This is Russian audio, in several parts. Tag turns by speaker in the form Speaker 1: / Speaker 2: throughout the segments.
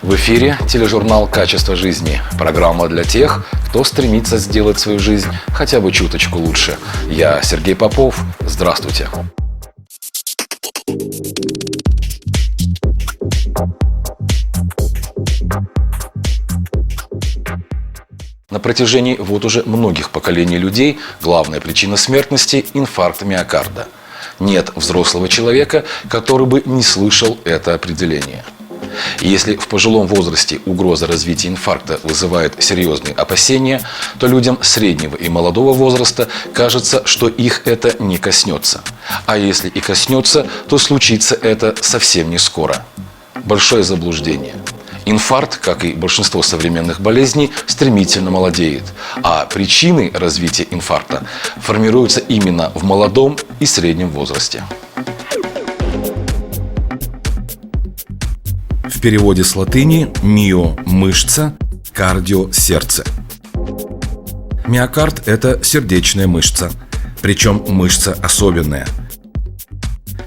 Speaker 1: В эфире тележурнал «Качество жизни». Программа для тех, кто стремится сделать свою жизнь хотя бы чуточку лучше. Я Сергей Попов. Здравствуйте. На протяжении вот уже многих поколений людей главная причина смертности – инфаркт миокарда. Нет взрослого человека, который бы не слышал это определение. Если в пожилом возрасте угроза развития инфаркта вызывает серьезные опасения, то людям среднего и молодого возраста кажется, что их это не коснется. А если и коснется, то случится это совсем не скоро. Большое заблуждение. Инфаркт, как и большинство современных болезней, стремительно молодеет, а причины развития инфаркта формируются именно в молодом и среднем возрасте.
Speaker 2: В переводе с латыни «мио» – мышца, «кардио» – сердце. Миокард – это сердечная мышца, причем мышца особенная.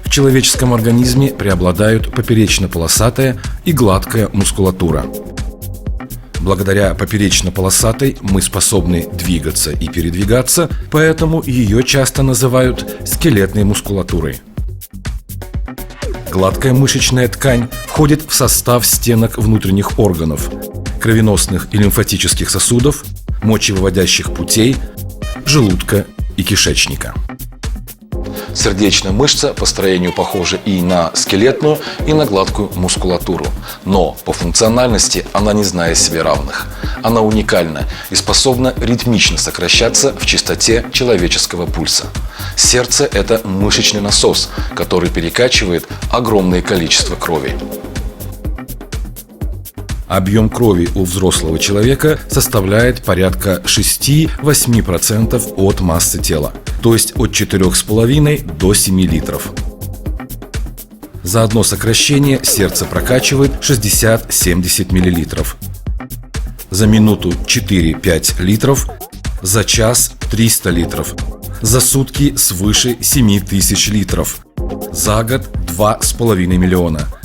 Speaker 2: В человеческом организме преобладают поперечно-полосатая и гладкая мускулатура. Благодаря поперечно-полосатой мы способны двигаться и передвигаться, поэтому ее часто называют скелетной мускулатурой – Гладкая мышечная ткань входит в состав стенок внутренних органов, кровеносных и лимфатических сосудов, мочевыводящих путей, желудка и кишечника.
Speaker 1: Сердечная мышца по строению похожа и на скелетную, и на гладкую мускулатуру. Но по функциональности она не знает себе равных. Она уникальна и способна ритмично сокращаться в частоте человеческого пульса. Сердце – это мышечный насос, который перекачивает огромное количество крови.
Speaker 2: Объем крови у взрослого человека составляет порядка 6-8% от массы тела, то есть от 4,5 до 7 литров. За одно сокращение сердце прокачивает 60-70 мл. За минуту 4-5 литров, за час 300 литров, за сутки свыше 7 тысяч литров, за год 2,5 миллиона –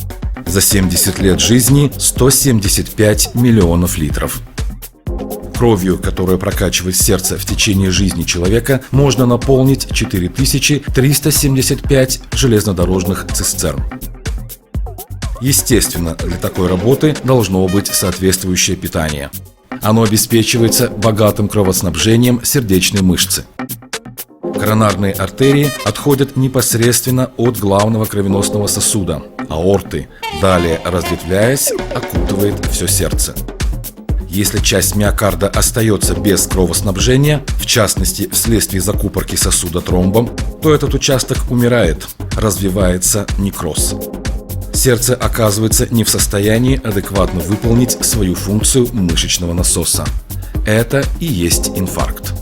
Speaker 2: за 70 лет жизни 175 миллионов литров. Кровью, которая прокачивает сердце в течение жизни человека, можно наполнить 4375 железнодорожных цистерн. Естественно, для такой работы должно быть соответствующее питание. Оно обеспечивается богатым кровоснабжением сердечной мышцы. Коронарные артерии отходят непосредственно от главного кровеносного сосуда – аорты, далее разветвляясь, окутывает все сердце. Если часть миокарда остается без кровоснабжения, в частности вследствие закупорки сосуда тромбом, то этот участок умирает, развивается некроз. Сердце оказывается не в состоянии адекватно выполнить свою функцию мышечного насоса. Это и есть инфаркт.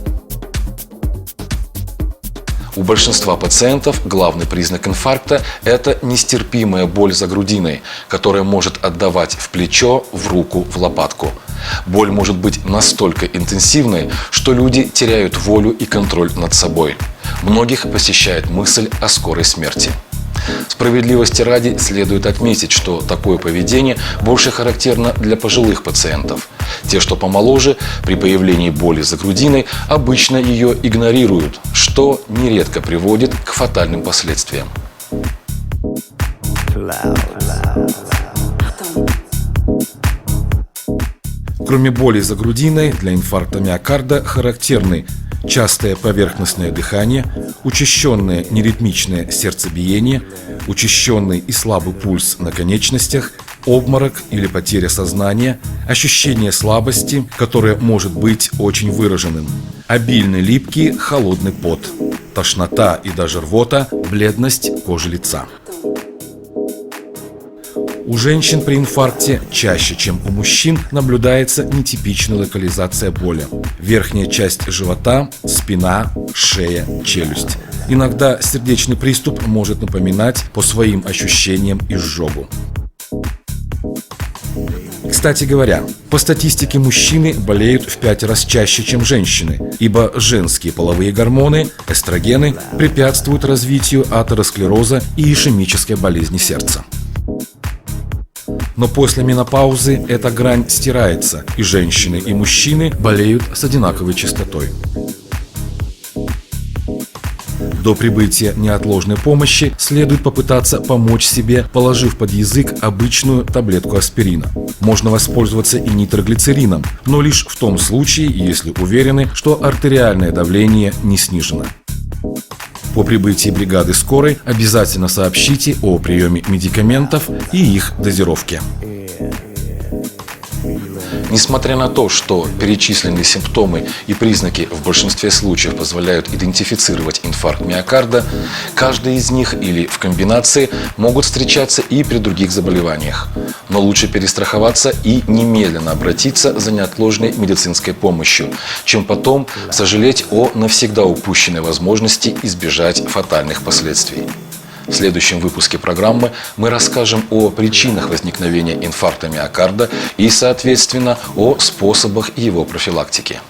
Speaker 1: У большинства пациентов главный признак инфаркта – это нестерпимая боль за грудиной, которая может отдавать в плечо, в руку, в лопатку. Боль может быть настолько интенсивной, что люди теряют волю и контроль над собой. Многих посещает мысль о скорой смерти. Справедливости ради следует отметить, что такое поведение больше характерно для пожилых пациентов. Те, что помоложе, при появлении боли за грудиной обычно ее игнорируют, что нередко приводит к фатальным последствиям.
Speaker 2: Кроме боли за грудиной, для инфаркта миокарда характерны частое поверхностное дыхание, учащенное неритмичное сердцебиение, учащенный и слабый пульс на конечностях, обморок или потеря сознания, ощущение слабости, которое может быть очень выраженным, обильный липкий холодный пот, тошнота и даже рвота, бледность кожи лица. У женщин при инфаркте чаще, чем у мужчин, наблюдается нетипичная локализация боли. Верхняя часть живота, спина, шея, челюсть. Иногда сердечный приступ может напоминать по своим ощущениям изжогу. Кстати говоря, по статистике мужчины болеют в пять раз чаще, чем женщины, ибо женские половые гормоны, эстрогены, препятствуют развитию атеросклероза и ишемической болезни сердца. Но после менопаузы эта грань стирается, и женщины и мужчины болеют с одинаковой частотой. До прибытия неотложной помощи следует попытаться помочь себе, положив под язык обычную таблетку аспирина. Можно воспользоваться и нитроглицерином, но лишь в том случае, если уверены, что артериальное давление не снижено. По прибытии бригады скорой обязательно сообщите о приеме медикаментов и их дозировке.
Speaker 1: Несмотря на то, что перечисленные симптомы и признаки в большинстве случаев позволяют идентифицировать инфаркт миокарда, каждый из них или в комбинации могут встречаться и при других заболеваниях. Но лучше перестраховаться и немедленно обратиться за неотложной медицинской помощью, чем потом сожалеть о навсегда упущенной возможности избежать фатальных последствий. В следующем выпуске программы мы расскажем о причинах возникновения инфаркта миокарда и, соответственно, о способах его профилактики.